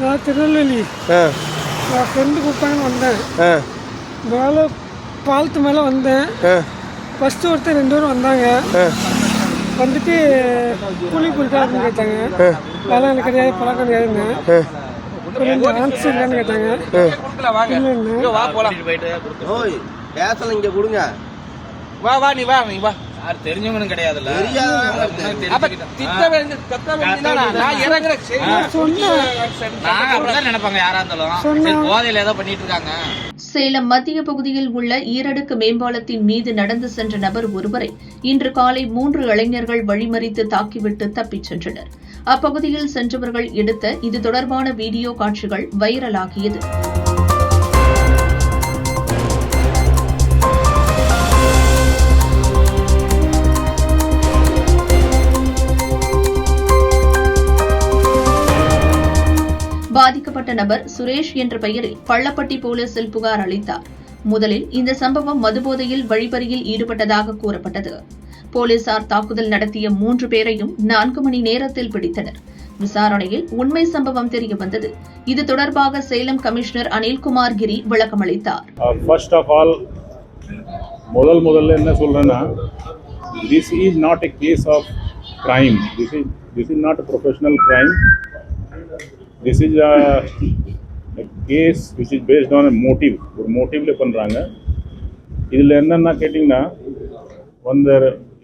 நான் திருநெல்வேலி. ஆ. நான் ஃப்ரெண்டு கூப்பிட்டாங்கன்னு வந்தேன். ஆ. மேலே பாலத்து மேலே வந்தேன். ஆ. ஃபஸ்ட்டு ஒருத்தர் ரெண்டு பேரும் வந்தாங்க. ஆ. வந்துட்டு கூலி அப்படின்னு கேட்டாங்க. அதெல்லாம் எனக்கு கிடையாது பழக்கம் கிடையாதுன்னு. இந்த ஆன்சர் இல்லைன்னு கேட்டாங்க. இல்லைன்னு ஓய் பேசல இங்க கொடுங்க. வா வா நீ வா நீ வா. யார் தெரிஞ்சவங்களும் கிடையாதுல்ல. நினைப்பாங்க யாரா இருந்தாலும். போதையில ஏதோ பண்ணிட்டு இருக்காங்க. சேலம் மத்திய பகுதியில் உள்ள ஈரடுக்கு மேம்பாலத்தின் மீது நடந்து சென்ற நபர் ஒருவரை இன்று காலை மூன்று இளைஞர்கள் வழிமறித்து தாக்கிவிட்டு தப்பிச் சென்றனர். அப்பகுதியில் சென்றவர்கள் எடுத்த இது தொடர்பான வீடியோ காட்சிகள் வைரலாகியது. பாதிக்கப்பட்ட நபர் சுரேஷ் என்ற பெயரில் பள்ளப்பட்டி போலீசில் புகார் அளித்தார். முதலில் இந்த சம்பவம் மதுபோதையில் வழிபறியில் ஈடுபட்டதாக கூறப்பட்டது. போலீசார் தாக்குதல் நடத்திய மூன்று பேரையும் நான்கு மணி நேரத்தில் பிடித்தனர். விசாரணையில் உண்மை சம்பவம் தெரிய வந்தது. இது தொடர்பாக சேலம் கமிஷனர் அனில்குமார் கிரி விளக்கமளித்தார் ஃபர்ஸ்ட் ஆஃப் ஆல் முதல் முதல்ல என்ன சொல்றேன்னா this is not a case of crime this is this is not professional crime this is case which is based on motive ஒரு மோட்டிவ்ல பண்ணுறாங்க இதில் என்னென்னா கேட்டிங்கன்னா வந்த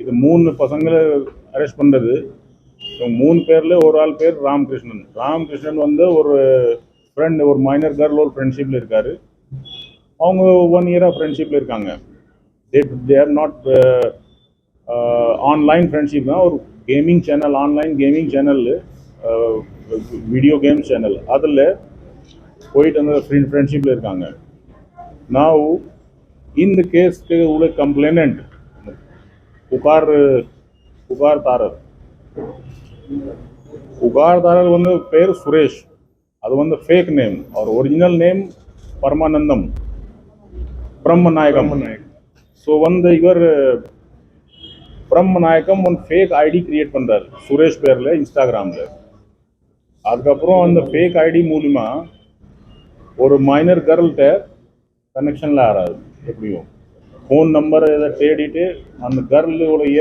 இது மூணு பசங்களை அரெஸ்ட் பண்ணுறது மூணு பேரில் ஒரு ஆள் பேர் ராமகிருஷ்ணன். ராமகிருஷ்ணன் வந்து ஒரு ஃப்ரெண்ட் ஒரு மைனர் கேர்ள் ஒரு ஃப்ரெண்ட்ஷிப்பில் இருக்கார். அவங்க ஒன் இயராக ஃப்ரெண்ட்ஷிப்பில் இருக்காங்க. They they are not online friendship தான் ஒரு gaming channel online gaming channel video games channel அதில் போயிட்டு அந்த ஃப்ரெண்ட் ஃப்ரெண்ட்ஷிப்பில் இருக்காங்க. நான் இந்த கேஸ்க்கு உள்ள கம்ப்ளைனண்ட் புகார் புகார்தாரர் புகார்தாரர் வந்து பேர் சுரேஷ். அது வந்து ஃபேக் நேம் அவர் original name Paramanandam. Brahmanayagam. So வந்து இவர் Brahmanayagam one fake ID create பண்ணுறாரு சுரேஷ் பேரில் இன்ஸ்டாகிராமில் அதுக்கப்புறம் அந்த ஃபேக் ஐடி மூலிமா ஒரு மைனர் கேர்ள்கிட்ட கனெக்ஷனில் ஆறாது எப்படியும் ஃபோன் நம்பர் இதை தேடிட்டு அந்த கேர்ளுடைய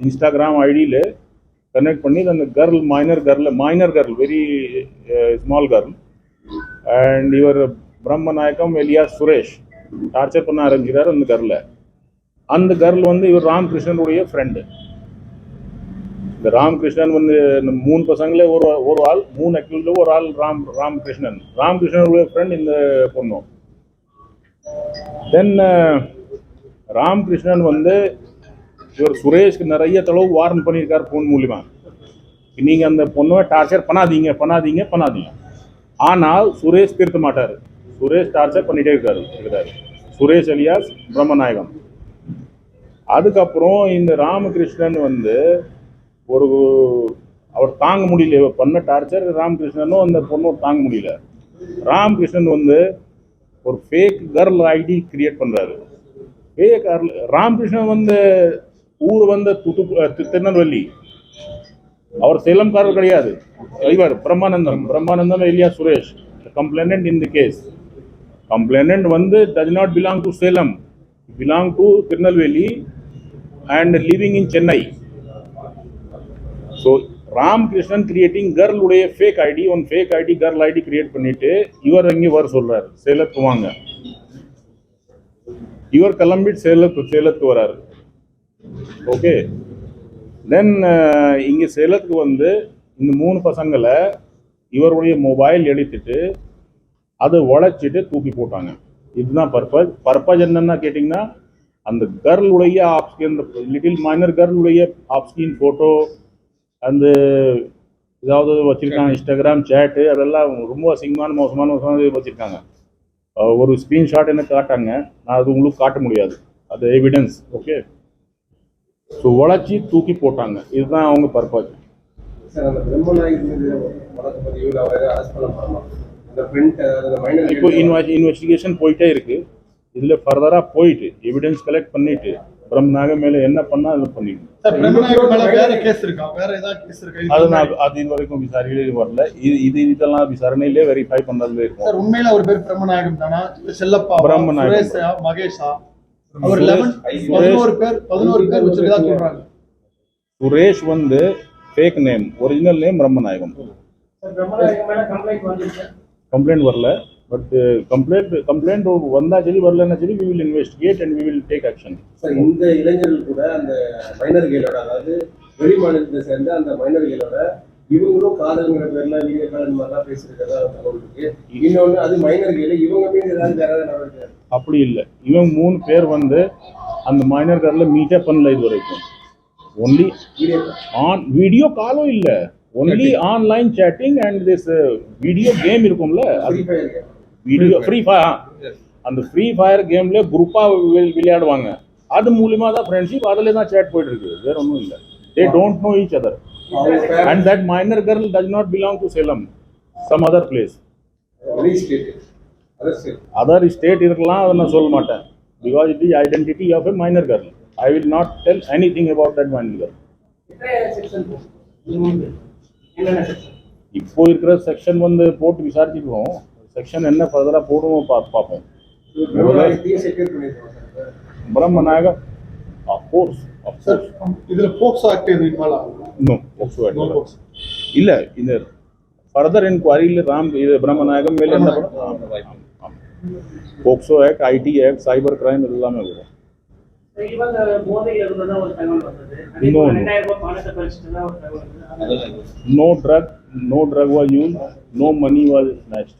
இன்ஸ்டாகிராம் ஐடியில் கனெக்ட் பண்ணி அந்த girl minor girl minor girl very small girl and இவர் பிரம்மநாயகம் எலியா சுரேஷ் டார்ச்சர் பண்ண ஆரம்பிக்கிறார் அந்த கேர்ளை அந்த கேர்ள் வந்து இவர் ராமகிருஷ்ணனுடைய ஃப்ரெண்டு இந்த ராமகிருஷ்ணன் வந்து இந்த மூணு பசங்களே ஒரு ஒரு ஆள் மூணு அக்யூஸில் ஒரு ஆள் ராம் ராமகிருஷ்ணன். ராமகிருஷ்ணனுடைய ஃப்ரெண்ட் இந்த பொண்ணும் தென் ராமகிருஷ்ணன் வந்து இவர் சுரேஷ்க்கு நிறைய தளவு வார்ன் பண்ணியிருக்கார் ஃபோன் மூலிமா நீங்கள் அந்த பொண்ணை டார்ச்சர் பண்ணாதீங்க பண்ணாதீங்க பண்ணாதீங்க. ஆனால் சுரேஷ் திருத்த மாட்டார். சுரேஷ் டார்ச்சர் பண்ணிகிட்டே இருக்காரு இருக்கிறாரு சுரேஷ் அலியாஸ் பிரம்மநாயகம். அதுக்கப்புறம் இந்த ராமகிருஷ்ணன் வந்து ஒரு அவர் தாங்க முடியல. இவர் பண்ண டார்ச்சர் ராமகிருஷ்ணனும் அந்த பொண்ணும் தாங்க முடியல. ராமகிருஷ்ணன் வந்து ஒரு ஃபேக் கேர்ள் ஐடி கிரியேட் பண்ணுறாரு ஃபேக் ராமகிருஷ்ணன் வந்து ஊர் வந்து துத்து திருநெல்வேலி. அவர் சேலம்காரர் கிடையாது. இவர் Brahmanandam. Brahmanandam alias Suresh? Complainant in the case complainant வந்து does not belong to Salem. Belong to Tirunelveli and living in Chennai so Ramakrishnan creating கேர்ளுடைய fake ID one fake ID girl ID create பண்ணிட்டு இவர் இங்கே வர சொல்றாரு சேலத்து வாங்க. இவர் கிளம்பிட்டு சேலத்து சேலத்து வராரு. ஓகே தென் இங்கே சேலத்துக்கு வந்து இந்த மூணு பசங்களை இவருடைய மொபைல் எடுத்துட்டு அதை உழைச்சிட்டு தூக்கி போட்டாங்க. இதுதான் பர்பஸ் பர்பஸ் என்னன்னா கேட்டிங்கன்னா அந்த கேர்ளுடைய ஆப்ஸ்கின் அந்த லிட்டில் மைனர் கேர்ளுடைய ஆப்ஸ்கின் ஃபோட்டோ அந்த ஏதாவது வச்சுருக்காங்க இன்ஸ்டாகிராம் சேட்டு அதெல்லாம் ரொம்ப அசிங்கமான மோசமான மோசமான வச்சுருக்காங்க. ஒரு ஸ்க்ரீன்ஷாட் எனக்கு காட்டாங்க நான் அது உங்களுக்கு காட்ட முடியாது. அது எவிடன்ஸ் ஓகே ஸோ உழைச்சி தூக்கி போட்டாங்க. இதுதான் அவங்க பர்பஸ் இப்போ இன்வெஸ்டிகேஷன் போயிட்டே இருக்கு. இதில் ஃபர்தராக போயிட்டு எவிடன்ஸ் கலெக்ட் பண்ணிட்டு பிரம்மநாயகம் மேல என்ன பண்ணா அதை பண்ணிக்கணும். சார் பிரம்மநாயகம் மேல வேற கேஸ் இருக்கா? வேற ஏதாவது கேஸ் இருக்கா? அது நான் அது இது வரைக்கும் விசாரணையிலே வரல. இது இது இதெல்லாம் விசாரணையிலே வெரிஃபை பண்ணதுல இருக்கும். சார் உண்மையில அவர் பேர் பிரம்மநாயகம் தானா? செல்லப்பா பிரம்மநாயகம். சுரேஷா மகேஷா? அவர் பதினோரு பேர் பதினோரு பேர் வச்சிருக்கதா சொல்றாங்க. சுரேஷ் வந்து fake name original name Brahmanayagam. Complaint வரல. பட் கம்ப்ளைண்ட் கம்ப்ளைண்ட் வந்தா சரி வரலன்னா சரி we will investigate and we will take action sir இந்த இளைஞர்கள் கூட அந்த மைனர்களோட அதாவது வெளி மாநிலத்தை சேர்ந்த அந்த மைனர்களோட இவங்களும் காதல்ங்கிற பேர்ல வீடியோ கால் மாதிரிலாம் பேசியிருக்கிறதா தகவல் இருக்கு. இன்னொன்னு அது மைனர்கள் இவங்க மீது ஏதாவது வேற நடவடிக்கை அப்படி இல்லை. இவன் மூணு பேர் வந்து அந்த மைனர் கார்ல மீட்டே பண்ணல இது வரைக்கும். ஒன்லி ஆன் வீடியோ காலும் இல்ல. Only online chatting and this video game இருக்கும்ல ஃபயர் வீடியோ ஃப்ரீ ஃபயர் அந்த ஃப்ரீ ஃபயர் கேம்ல குரூப்பா விளையாடுவாங்க. அது மூலியமா தான் ஃப்ரெண்ட்ஷிப் அதுல தான் சேட் போயிட்டு இருக்கு வேற ஒன்றும் இல்லை. They don't know each other and that minor girl does not belong to Salem some other place other state இருக்கலாம் அதை நான் சொல்ல மாட்டேன். Because it is identity of a minor girl I will not tell anything about that minor girl இப்போ இருக்கிற section வந்து போட்டு விசாரிச்சுக்கிறோம். Section என்ன ஃபர்தராக போடுவோம் பா பார்ப்போம். Brahmanayagam of course of course இதுல போக்சோ ஆக்ட் எதுவும் இன்வால்வ் ஆகும் நோ போக்சோ இல்லை. இந்த ஃபர்தர் என்கொயரியில் ராம் இது பிரம்மநாயகம் மேலே என்ன பண்ண POCSO act IT act cyber crime எல்லாமே வரும். No, no. no drug no drug was used no money was snatched